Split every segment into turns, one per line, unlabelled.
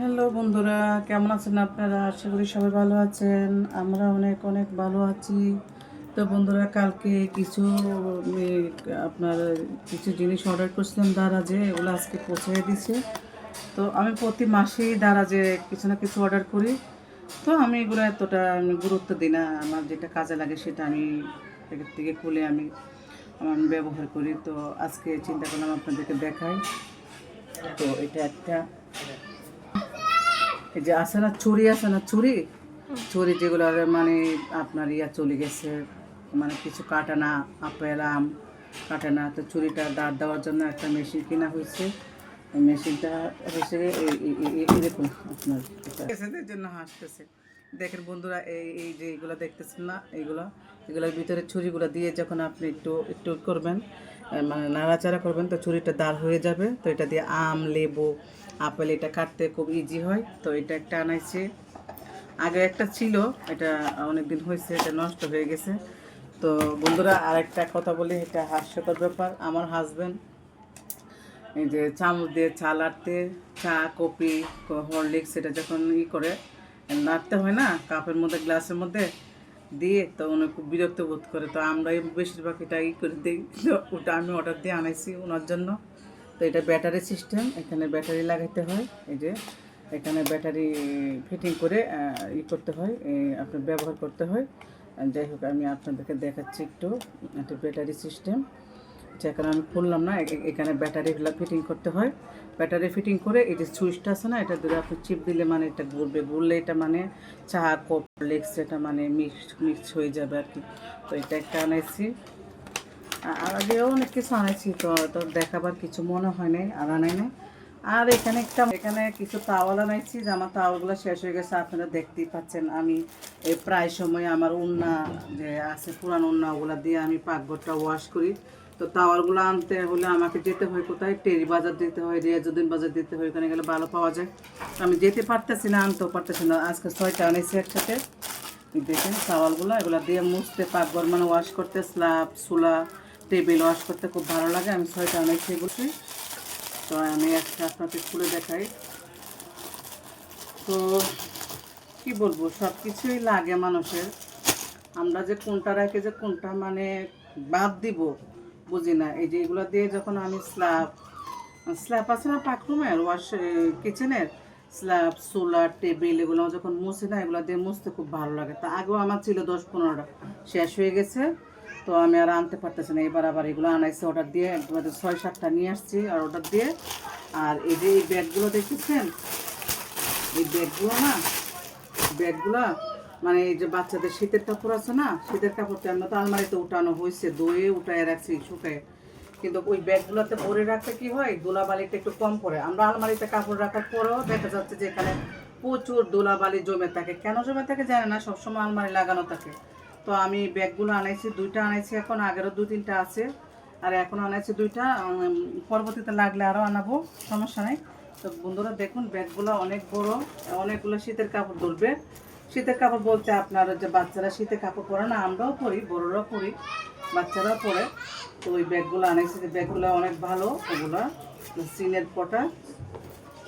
Hello বন্ধুরা, কেমন আছেন আপনারা? আশা করি সবাই ভালো আছেন। আমরা অনেক অনেক ভালো আছি। তো বন্ধুরা, কালকে কিছু আপনার কিছু জিনিস অর্ডার করছিলাম দারাজে ওগুলো আজকে পৌঁছে দিছে তো আমি প্রতি মাসেই দারাজে কিছু না কিছু অর্ডার করি। তো আমি এগুলো এতটা আমি গুরুত্ব দিই না। আমার যেটা কাজে লাগে সেটা আমি প্যাকেট থেকে খুলে আমি আমার ব্যবহার করি। তো আজকে চিন্তা করলাম আপনাদেরকে দেখাই। তো এটা একটা। এই যে আছে না চুরি, আছে না চুরি? চুরি যেগুলো মানে আপনার ইয়া চলে গেছে মানে কিছু কাটে না আপেল আম কাটে না তো চুরিটা দাঁড় দেওয়ার জন্য একটা মেশিন কেনা হয়েছে। মেশিনটা এই- এরকম আপনার। জন্য হাসতেছে। দেখেন বন্ধুরা, এই এই যে এইগুলো দেখতেছেন না? এইগুলো এগুলোর ভিতরে ছুরিগুলো দিয়ে যখন আপনি একটু একটু করবেন মানে নাড়াচাড়া করবেন, তো ছুরিটা দাঁড় হয়ে যাবে। তো এটা দিয়ে আম, লেবু, আপেল, এটা কাটতে খুব ইজি হয়। তো এটা একটা আনাইছি। আগে একটা ছিল, এটা অনেক দিন হয়েছে, এটা নষ্ট হয়ে গেছে। তো বন্ধুরা, আরেকটা কথা বলি, এটা হাস্যকর ব্যাপার। আমার হাজবেন্ড এই যে চামচ দিয়ে চা লাড়তে চা কপি হরলিক্স, এটা যখন ই করে নাড়তে হয় না, কাপের মধ্যে, গ্লাসের মধ্যে দিয়ে তো উনি খুব বিরক্ত বোধ করে। তো আমরাই বেশিরভাগ এটা ই করে দিই। ওটা আমি অর্ডার দিয়ে আনাইছি ওনার জন্য। তো এটা ব্যাটারি সিস্টেম এখানে ব্যাটারি লাগাইতে হয়। এই যে, এখানে ব্যাটারি ফিটিং করে ই করতে হয় আপনার ব্যবহার করতে হয়। যাই হোক, আমি আপনাদেরকে দেখাচ্ছি একটু একটা ব্যাটারি সিস্টেম যেখানে আমি খুললাম না এখানে ব্যাটারি ফিটিং করতে হয়। ব্যাটারি ফিটিং করে এই যে সুইচটা আছে না, এটা ধরে আপনি চিপ দিলে মানে এটা ঘুরবে। ঘুরলে এটা মানে চা কপ লেক্স এটা মানে মিক্স মিক্স হয়ে যাবে আর কি। তো এটা একটা আনাইছি। আর আগেও অনেক কিছু আনাইছি, তো তো দেখাবার কিছু মনে হয় নাই, আর আনাই নাই। আর এখানে একটা, এখানে কিছু তাওয়াল আনাইছি, যে আমার তাওয়ালগুলো শেষ হয়ে গেছে, আপনারা দেখতেই পাচ্ছেন আমি এই প্রায় সময় আমার উন্না যে আছে, পুরান উন্না ওগুলো দিয়ে আমি পাকঘরটা ওয়াশ করি। তো তাওয়ালগুলো আনতে হলে আমাকে যেতে হয় কোথায়? টেরি বাজার দিতে হয়, রিয়াজুদ্দিন বাজার দিতে হয়, ওখানে গেলে ভালো পাওয়া যায়। আমি যেতে পারতেছি না, আনতেও পারতেছি না। আজকে ছয়টা আনাইছি একসাথে। দেখেন চাওয়ালগুলো এগুলো দিয়ে মুছতে, পাকঘর মানে ওয়াশ করতে স্ল্যাব চুলা টেবিল ওয়াশ করতে খুব ভালো লাগে। আমি ছয়টা অনেক এগুলো তো আমি একটা আপনাকে খুলে দেখাই। তো কি বলব সব কিছুই লাগে মানুষের। আমরা যে কোনটা রেখে, যে কোনটা মানে বাদ দিব। বুঝি না। এই যে এগুলো দিয়ে যখন আমি স্ল্যাব স্ল্যাব আছে না পাকরুমের ওয়াশ কিচেনের স্ল্যাব সোলার টেবিল এগুলো যখন মুছি না, এগুলো দিয়ে মুছতে খুব ভালো লাগে। তা আগেও আমার ছিল দশ পনেরোটা। শেষ হয়ে গেছে। তো আমি আর আনতে পারতেছি না। এবার আবার এগুলো আনাইছি অর্ডার দিয়ে। একবার ছয় সাতটা নিয়ে আসছি আর অর্ডার দিয়ে। আর এই যে এই ব্যাগগুলো দেখতেছেন এই ব্যাগগুলো না? ব্যাগগুলো মানে এই যে বাচ্চাদের শীতের কাপড় আছে না, শীতের কাপড়টা আমরা তো আলমারিতে উঠানো হয়েছে দইয়ে উঠায় রাখছি, শুকায়। কিন্তু ওই ব্যাগগুলোতে ভরে রাখতে কি হয়? দোলাবালিটা একটু কম পড়ে। আমরা আলমারিতে কাপড় রাখার পরেও দেখা যাচ্ছে যে এখানে প্রচুর দোলাবালি জমে থাকে। কেন জমে থাকে জানে না, সবসময় আলমারি লাগানো থাকে। তো আমি ব্যাগগুলো আনাইছি, দুইটা আনাইছি, এখন আগেরও দু তিনটা আছে। আর এখন আনাইছি দুইটা পরবর্তীতে লাগলে আরও আনাবো, সমস্যা নেই। তো বন্ধুরা দেখুন, ব্যাগগুলো অনেক বড়, অনেকগুলো শীতের কাপড় ধরবে। শীতের কাপড় বলতে আপনার যে বাচ্চারা শীতের কাপড় পরে না, আমরাও পরি, বড়রাও পরি, বাচ্চারাও পরে। তো ওই ব্যাগগুলো আনাইছি যে ব্যাগগুলো অনেক ভালো, ওগুলো সিনের পটা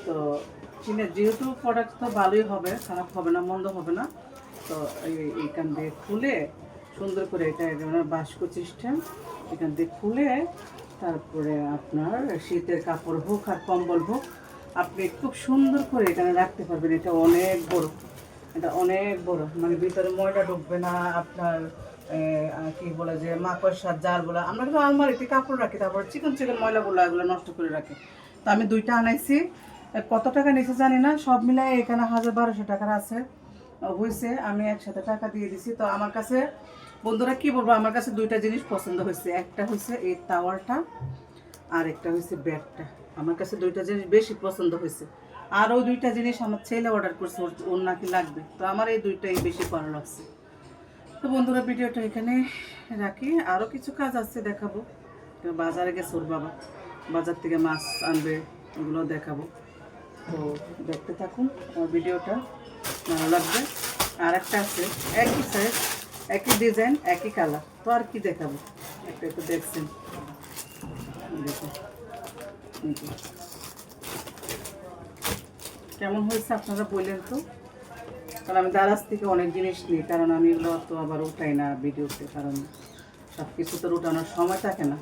তো চীনের যেহেতু প্রোডাক্ট তো ভালোই হবে, খারাপ হবে না, মন্দ হবে না। তো এই এইখান দিয়ে খুলে সুন্দর করে এটা বাস্কো সিস্টেম, এখান দিয়ে খুলে তারপরে আপনার শীতের কাপড় হোক আর কম্বল হোক, আপনি খুব সুন্দর করে এখানে রাখতে পারবেন, এটা অনেক বড়। এটা অনেক বড়। মানে ভিতরে ময়লা ঢুকবে না, আপনার কি বলে যে মাকড়সার জারগুলো। আমরা কিন্তু আলমারিতে কাপড় রাখি, তারপর চিকন চিকন ময়লাগুলো এগুলো নষ্ট করে রাখি। তো আমি দুইটা আনাইছি। কত টাকা নিয়েছে জানি না, সব মিলাই এখানে হাজার বারোশো টাকার আছে হয়েছে আমি একসাথে টাকা দিয়ে দিছি। তো আমার কাছে, বন্ধুরা কি বলব, আমার কাছে দুইটা জিনিস পছন্দ হয়েছে। একটা হয়েছে এই টাওয়ারটা আর একটা হয়েছে ব্যাগটা। আমার কাছে দুইটা জিনিস বেশি পছন্দ হয়েছে। আর ওই দুইটা জিনিস আমার ছেলে অর্ডার করছে, ওর নাকি লাগবে। তো আমার এই দুইটাই বেশি ভালো লাগছে। তো বন্ধুরা, ভিডিওটা এখানে রাখি। আরও কিছু কাজ আছে দেখাবো। বাজারে গেছে ওর বাবা। বাজার থেকে মাছ আনবে, ওগুলো দেখাবো। তো দেখতে থাকুন আমার ভিডিওটা, ভালো লাগবে। আর একটা আছে, একই সাইজ একই ডিজাইন একই কালার তো আর কি দেখাবো? একটা একটু দেখছেন। দেখুন। কেমন হয়েছে আপনারা বললেন তো? কারণ আমি দারাজ থেকে অনেক জিনিস নিই, কারণ আমি এগুলো তো আবার উঠাই না ভিডিওতে কারণ সব কিছু তো উঠানোর সময় থাকে না।